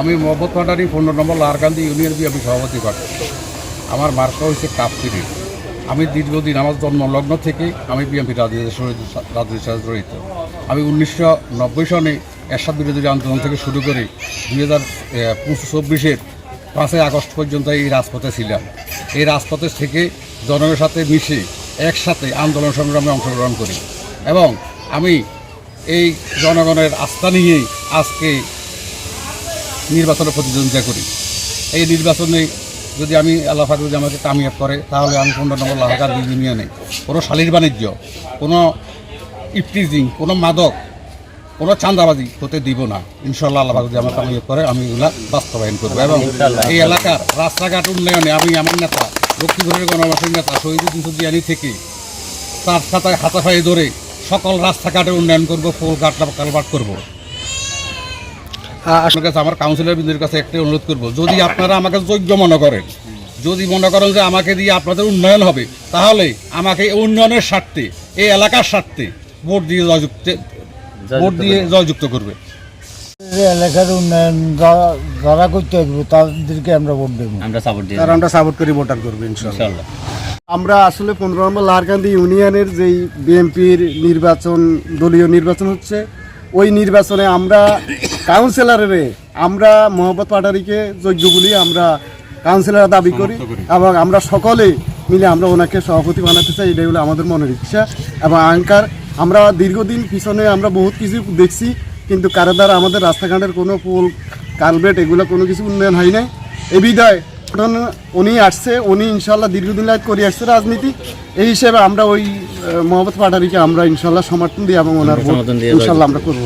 আমি মোহাম্মদ পাটারি পনেরো নম্বর লারকান্দি union BAP সভাপতি পাঠাই আমার মার্কা হয়েছে কাপতিরি আমি দীর্ঘদিন আমার জন্মলগ্ন থেকে আমি সঙ্গে রাজনীতির সাথে জড়িত। আমি উনিশশো নব্বই সনে এরশাদ বিরোধী আন্দোলন থেকে শুরু করে দুই হাজার চব্বিশের পাঁচই আগস্ট পর্যন্ত এই রাজপথে ছিলাম। এই রাজপথে থেকে জনগণের সাথে মিশে একসাথে আন্দোলন সংগ্রামে অংশগ্রহণ করি। এবং আমি এই জনগণের আস্থা নিয়েই আজকে নির্বাচনে প্রতিদ্বন্দ্বিতা করি। এই নির্বাচনে যদি আমি আল্লাহ যদি আমাকে কামিয়াব করে তাহলে আমি পনেরো নম্বর লাহাকার ইউনিয়নে কোনো শালির বাণিজ্য কোনো ইফটিজিং কোনো মাদক কোনো চাঁদাবাজি হতে দিব না। ইনশাল্লাহ আল্লাহ যদি আমার কামিয়াব করে আমি এগুলা বাস্তবায়ন করব এবং এই এলাকার রাস্তাঘাট উন্নয়নে আমি আমার নেতা লক্ষ্মীপুরের গণমাসের নেতা শহীদুদ্দিন সুদিয়ানি থেকে তার সাথে হাতাফাই ধরে সকল রাস্তাঘাটের উন্নয়ন করব ফুল ঘাট কালবাট করব। আপনার কাছে আমার কাউন্সিলর বিন্দুর কাছে একটাই অনুরোধ করব যদি আপনারা আমাকে যোগ্য মনে করেন যদি মনে করেন যে আমাকে দিয়ে আপনাদের উন্নয়ন হবে তাহলে আমাকে এই উন্নয়নের স্বার্থে এই এলাকার স্বার্থে ভোট দিয়ে জয়যুক্ত ভোট দিয়ে জয়যুক্ত করবে। এলাকার উন্নয়ন যারা করতে আসবে তাদেরকে আমরা ভোট দেবো। আমরা সাপোর্ট দিই তার আমরা সাপোর্ট করি ভোটার করব ইনশাল্লাহ আমরা আসলে পনেরো নম্বর লারকান্দি ইউনিয়নের যেই বিএনপির নির্বাচন দলীয় নির্বাচন হচ্ছে ওই নির্বাচনে আমরা কাউন্সিলরের আমরা মোহাম্মদ পাটারিকে যোগ্য বলি আমরা কাউন্সিলর দাবি করি এবং আমরা সকলে মিলে আমরা ওনাকে সভাপতি বানাতে চাই এটাই হলো আমাদের মনের ইচ্ছা। এবং আঙ্কার আমরা দীর্ঘদিন পিছনে আমরা বহুত কিছু দেখছি কিন্তু কারও দ্বারা আমাদের রাস্তাঘাটের কোনো পোল কালভেট এগুলো কোনো কিছু উন্নয়ন হয় নাই। এ বিধায় উনি আসছে উনি ইনশাল্লাহ দীর্ঘদিন লাগ করে আসছে রাজনীতি। এই হিসেবে আমরা ওই মোহাম্মদ পাটারিকে আমরা ইনশাল্লাহ সমর্থন দিই এবং ওনার ইনশাল্লাহ আমরা করব।